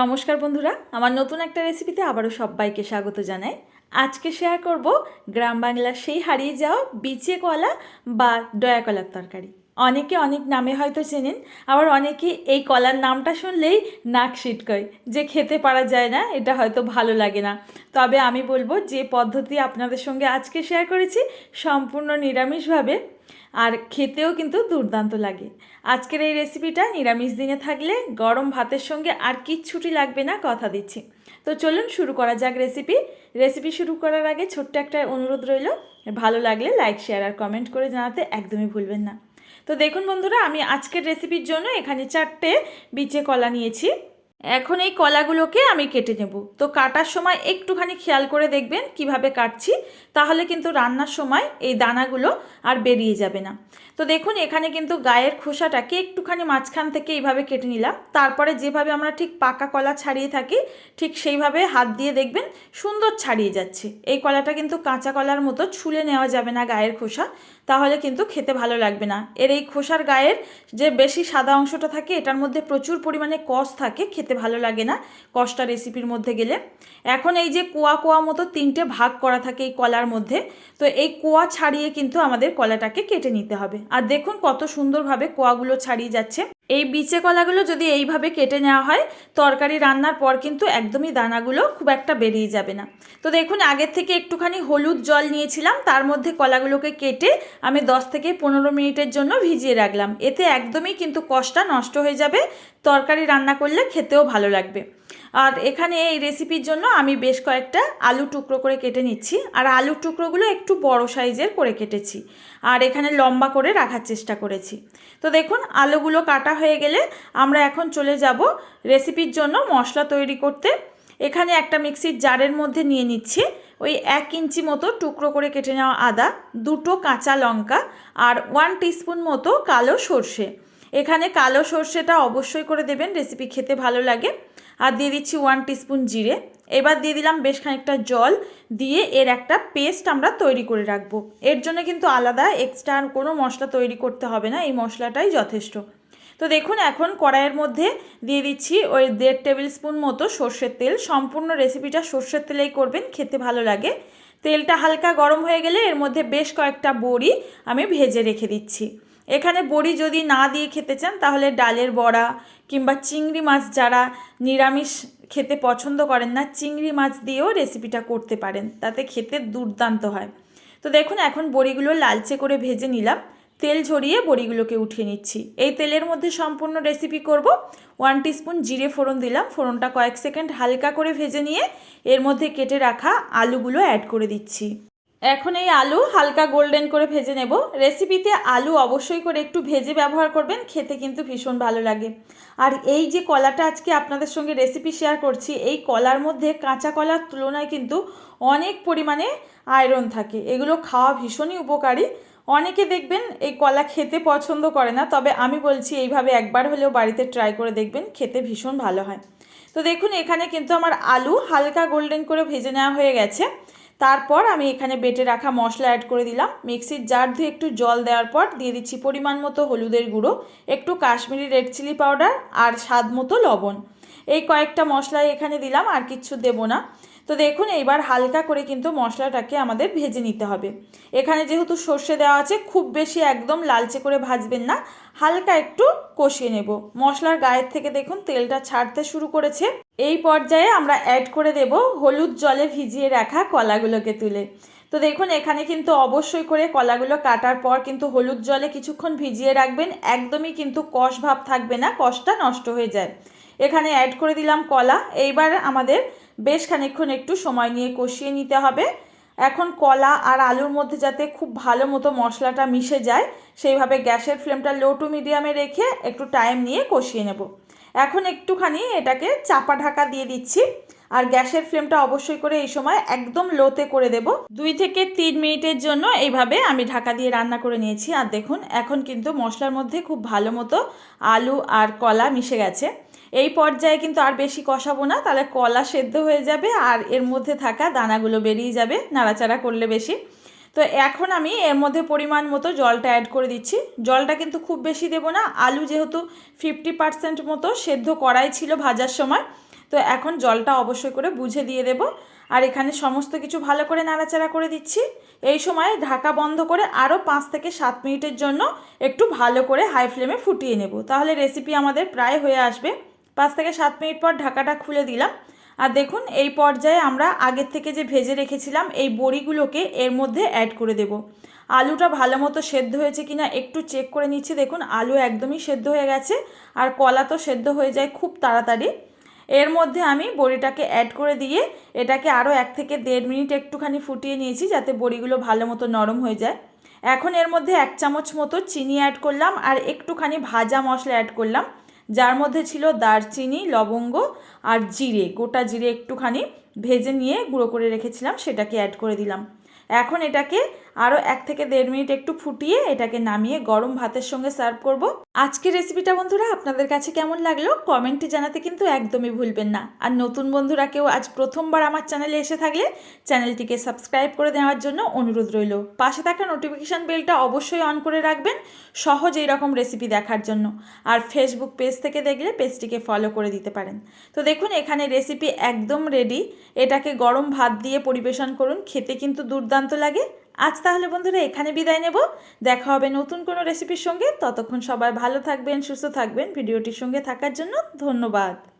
নমস্কার বন্ধুরা, আমার নতুন একটা রেসিপিতে আবারও সবাইকে স্বাগত জানাই। আজকে শেয়ার করব গ্রাম বাংলার সেই হারিয়ে যাওয়া বিচে কলা বা ডয়া কলার তরকারি। অনেকে অনেক নামে হয়তো চেনেন, আবার অনেকে এই কলার নামটা শুনলেই নাক সিটকয় যে খেতে পারা যায় না, এটা হয়তো ভালো লাগে না। তবে আমি বলব যে পদ্ধতি আপনাদের সঙ্গে আজকে শেয়ার করেছি, সম্পূর্ণ নিরামিষভাবে। আর খেতেও কিন্তু দুর্দান্ত লাগে। আজকের এই রেসিপিটা নিরামিষ দিনে থাকলে গরম ভাতের সঙ্গে আর কিচ্ছুটি লাগবে না কথা দিচ্ছি। তো চলুন শুরু করা যাক রেসিপি রেসিপি শুরু করার আগে ছোট্ট একটা অনুরোধ রইল। ভালো লাগলে লাইক শেয়ার আর কমেন্ট করে জানাতে একদমই ভুলবেন না। তো দেখুন বন্ধুরা, আমি আজকের রেসিপির জন্য এখানে চারটে বিচে কলা নিয়েছি। এখন এই কলাগুলোকে আমি কেটে নেব। তো কাটার সময় একটুখানি খেয়াল করে দেখবেন কীভাবে কাটছি, তাহলে কিন্তু রান্নার সময় এই দানাগুলো আর বেরিয়ে যাবে না। তো দেখুন, এখানে কিন্তু গায়ের খোসাটাকে একটুখানি মাঝখান থেকে এইভাবে কেটে নিলাম। তারপরে যেভাবে আমরা ঠিক পাকা কলা ছাড়িয়ে থাকি, ঠিক সেইভাবে হাত দিয়ে দেখবেন সুন্দর ছাড়িয়ে যাচ্ছে। এই কলাটা কিন্তু কাঁচা কলার মতো ছুলে নেওয়া যাবে না গায়ের খোসা। তাহলে কিন্তু খেতে ভালো লাগবে না। এর এই খোসার গায়ের যে বেশি সাদা অংশটা থাকে, এটার মধ্যে প্রচুর পরিমাণে কষ থাকে, খেতে ভালো লাগে না কষটা রেসিপির মধ্যে গেলে। এখন এই যে কোয়া কোয়া মতো তিনটে ভাগ করা থাকে এই কলার মধ্যে, তো এই কোয়া ছাড়িয়ে কিন্তু আমাদের কলাটাকে কেটে নিতে হবে। আর দেখুন কত সুন্দরভাবে কোয়াগুলো ছাড়িয়ে যাচ্ছে। এই বিচে কলাগুলো যদি এইভাবে কেটে নেওয়া হয়, তরকারি রান্নার পর কিন্তু একদমই দানাগুলো খুব একটা বেরিয়ে যাবে না। তো দেখুন, আগের থেকে একটুখানি হলুদ জল নিয়েছিলাম, তার মধ্যে কলাগুলোকে কেটে আমি 10 থেকে পনেরো মিনিটের জন্য ভিজিয়ে রাখলাম। এতে একদমই কিন্তু কষটা নষ্ট হয়ে যাবে, তরকারি রান্না করলে খেতেও ভালো লাগবে। আর এখানে এই রেসিপির জন্য আমি বেশ কয়েকটা আলু টুকরো করে কেটে নিচ্ছি। আর আলু টুকরোগুলো একটু বড় সাইজের করে কেটেছি। আর এখানে লম্বা করে রাখার চেষ্টা করেছি। তো দেখুন, আলুগুলো কাটা হয়ে গেলে আমরা এখন চলে যাব রেসিপির জন্য মশলা তৈরি করতে। এখানে একটা মিক্সির জারের মধ্যে নিয়ে নিচ্ছি। ওই এক ইঞ্চি মতো টুকরো করে কেটে নেওয়া আদা, দুটো কাঁচা লঙ্কা আর ওয়ান টিস্পুন মতো কালো সর্ষে। এখানে কালো সর্ষেটা অবশ্যই করে দেবেন রেসিপি খেতে ভালো লাগে। আর দিয়ে দিচ্ছি ওয়ান টিস্পুন জিরে। এবার দিয়ে দিলাম বেশ খানিকটা জল, দিয়ে এর একটা পেস্ট আমরা তৈরি করে রাখব। এর জন্য কিন্তু আলাদা এক্সট্রা কোনো মশলা তৈরি করতে হবে না, এই মশলাটাই যথেষ্ট। তো দেখুন, এখন কড়াইয়ের মধ্যে দিয়ে দিচ্ছি ওই দেড় টেবিল স্পুন মতো সর্ষের তেল। সম্পূর্ণ রেসিপিটা সর্ষের তেলেই করবেন, খেতে ভালো লাগে। তেলটা হালকা গরম হয়ে গেলে এর মধ্যে বেশ কয়েকটা বড়ি আমি ভেজে রেখে দিচ্ছি। এখানে বড়ি যদি না দিয়ে খেতে চান, তাহলে ডালের বড়া কিংবা চিংড়ি মাছ যারা নিরামিষ খেতে পছন্দ করেন না, চিংড়ি মাছ দিয়েও রেসিপিটা করতে পারেন। তাতে খেতে দুর্দান্ত হয়। তো দেখুন, এখন বড়িগুলো লালচে করে ভেজে নিলাম। তেল ঝরিয়ে বড়িগুলোকে উঠিয়ে নিচ্ছি। এই তেলের মধ্যে সম্পূর্ণ রেসিপি করব। ওয়ান টিস্পুন জিরে ফোড়ন দিলাম। ফোড়নটা কয়েক সেকেন্ড হালকা করে ভেজে নিয়ে এর মধ্যে কেটে রাখা আলুগুলো অ্যাড করে দিচ্ছি। এখন এই আলু হালকা গোল্ডেন করে ভেজে নেব। রেসিপিতে আলু অবশ্যই করে একটু ভেজে ব্যবহার করবেন, খেতে কিন্তু ভীষণ ভালো লাগে। আর এই যে কলাটা আজকে আপনাদের সঙ্গে রেসিপি শেয়ার করছি, এই কলার মধ্যে কাঁচা কলার তুলনায় কিন্তু অনেক পরিমাণে আয়রন থাকে। এগুলো খাওয়া ভীষণই উপকারী। অনেকে দেখবেন এই কলা খেতে পছন্দ করে না, তবে আমি বলছি এইভাবে একবার হলেও বাড়িতে ট্রাই করে দেখবেন, খেতে ভীষণ ভালো হয়। তো দেখুন, এখানে কিন্তু আমার আলু হালকা গোল্ডেন করে ভেজে নেওয়া হয়ে গেছে। তারপর আমি এখানে বেটে রাখা মশলা অ্যাড করে দিলাম। মিক্সির জার দিয়ে একটু জল দেওয়ার পর দিয়ে দিচ্ছি পরিমাণ মতো হলুদের গুঁড়ো, একটু কাশ্মীরি রেড চিলি পাউডার আর স্বাদ মতো লবণ। এই কয়েকটা মশলাই এখানে দিলাম, আর কিচ্ছু দেবো না। তো দেখুন, এইবার হালকা করে কিন্তু মশলাটাকে আমাদের ভেজে নিতে হবে। এখানে যেহেতু সর্ষে দেওয়া আছে, খুব বেশি একদম লালচে করে ভাজবেন না। হালকা একটু কষিয়ে নেব। মশলার গায়ের থেকে দেখুন, তেলটা ছাড়তে শুরু করেছে। এই পর্যায়ে আমরা অ্যাড করে দেব হলুদ জলে ভিজিয়ে রাখা কলাগুলোকে তুলে। তো দেখুন, এখানে কিন্তু অবশ্যই করে কলাগুলো কাটার পর কিন্তু হলুদ জলে কিছুক্ষণ ভিজিয়ে রাখবেন, একদমই কিন্তু কষ ভাব থাকবে না, কষটা নষ্ট হয়ে যায়। এখানে অ্যাড করে দিলাম কলা, এইবার আমাদের বেশ খানিকক্ষণ একটু সময় নিয়ে কষিয়ে নিতে হবে। এখন কলা আর আলুর মধ্যে যাতে খুব ভালো মতো মশলাটা মিশে যায়, সেইভাবে গ্যাসের ফ্লেমটা লো টু মিডিয়ামে রেখে একটু টাইম নিয়ে কষিয়ে নেব। এখন একটুখানি এটাকে চাপা ঢাকা দিয়ে দিচ্ছি। আর গ্যাসের ফ্লেমটা অবশ্যই করে এই সময় একদম লোতে করে দেব। দুই থেকে তিন মিনিটের জন্য এইভাবে আমি ঢাকা দিয়ে রান্না করে নিয়েছি। আর দেখুন, এখন কিন্তু মশলার মধ্যে খুব ভালো মতো আলু আর কলা মিশে গেছে। এই পর্যায়ে কিন্তু আর বেশি কষাবো না, তাহলে কলা সেদ্ধ হয়ে যাবে আর এর মধ্যে থাকা দানাগুলো বেরিয়ে যাবে। নাড়াচাড়া করলে বেশি। তো এখন আমি এর মধ্যে পরিমাণ মতো জলটা অ্যাড করে দিচ্ছি। জলটা কিন্তু খুব বেশি দেবো না। আলু যেহেতু ফিফটি পার্সেন্ট মতো সেদ্ধ করাই ছিল ভাজার সময়, তো এখন জলটা অবশ্যই করে বুঝে দিয়ে দেব। আর এখানে সমস্ত কিছু ভালো করে নাড়াচাড়া করে দিচ্ছি। এই সময় ঢাকা বন্ধ করে আরও পাঁচ থেকে সাত মিনিটের জন্য একটু ভালো করে হাই ফ্লেমে ফুটিয়ে নেব। তাহলে রেসিপি আমাদের প্রায় হয়ে আসবে। পাঁচ থেকে সাত মিনিট পর ঢাকাটা খুলে দিলাম। আর দেখুন, এই পর্যায়ে আমরা আগের থেকে যে ভেজে রেখেছিলাম, এই বড়িগুলোকে এর মধ্যে অ্যাড করে দেব। আলুটা ভালো মতো সেদ্ধ হয়েছে কিনা একটু চেক করে নিচ্ছি। দেখুন, আলু একদমই সেদ্ধ হয়ে গেছে আর কলা তো সেদ্ধ হয়ে যায় খুব তাড়াতাড়ি। এর মধ্যে আমি বড়িটাকে অ্যাড করে দিয়ে এটাকে আরও এক থেকে দেড় মিনিট একটুখানি ফুটিয়ে নিয়েছি যাতে বড়িগুলো ভালো মতো নরম হয়ে যায়। এখন এর মধ্যে এক চামচ মতো চিনি অ্যাড করলাম আর একটুখানি ভাজা মশলা অ্যাড করলাম। যার মধ্যে ছিল দারচিনি, লবঙ্গ আর জিরে। গোটা জিরে একটুখানি ভেজে নিয়ে গুঁড়ো করে রেখেছিলাম, সেটাকে অ্যাড করে দিলাম। এখন এটাকে আরও এক থেকে দেড় মিনিট একটু ফুটিয়ে এটাকে নামিয়ে গরম ভাতের সঙ্গে সার্ভ করব। আজকের রেসিপিটা বন্ধুরা, আপনাদের কাছে কেমন লাগল কমেন্টে জানাতে কিন্তু একদমই ভুলবেন না। আর নতুন বন্ধুরা কেউ আজ প্রথমবার আমার চ্যানেলে এসে থাকলে চ্যানেলটিকে সাবস্ক্রাইব করে দেওয়ার জন্য অনুরোধ রইল। পাশে থাকা নোটিফিকেশান বেলটা অবশ্যই অন করে রাখবেন সহজ এই রকম রেসিপি দেখার জন্য। আর ফেসবুক পেজ থেকে দেখলে পেজটিকে ফলো করে দিতে পারেন। তো দেখুন, এখানে রেসিপি একদম রেডি এটাকে গরম ভাত দিয়ে পরিবেশন করুন, খেতে কিন্তু দুর্দান্ত লাগে। আজ তাহলে বন্ধুরা এখানে বিদায় নেব। দেখা হবে নতুন কোনো রেসিপির সঙ্গে। ততক্ষণ সবাই ভালো থাকবেন, সুস্থ থাকবেন। ভিডিওটির সঙ্গে থাকার জন্য ধন্যবাদ।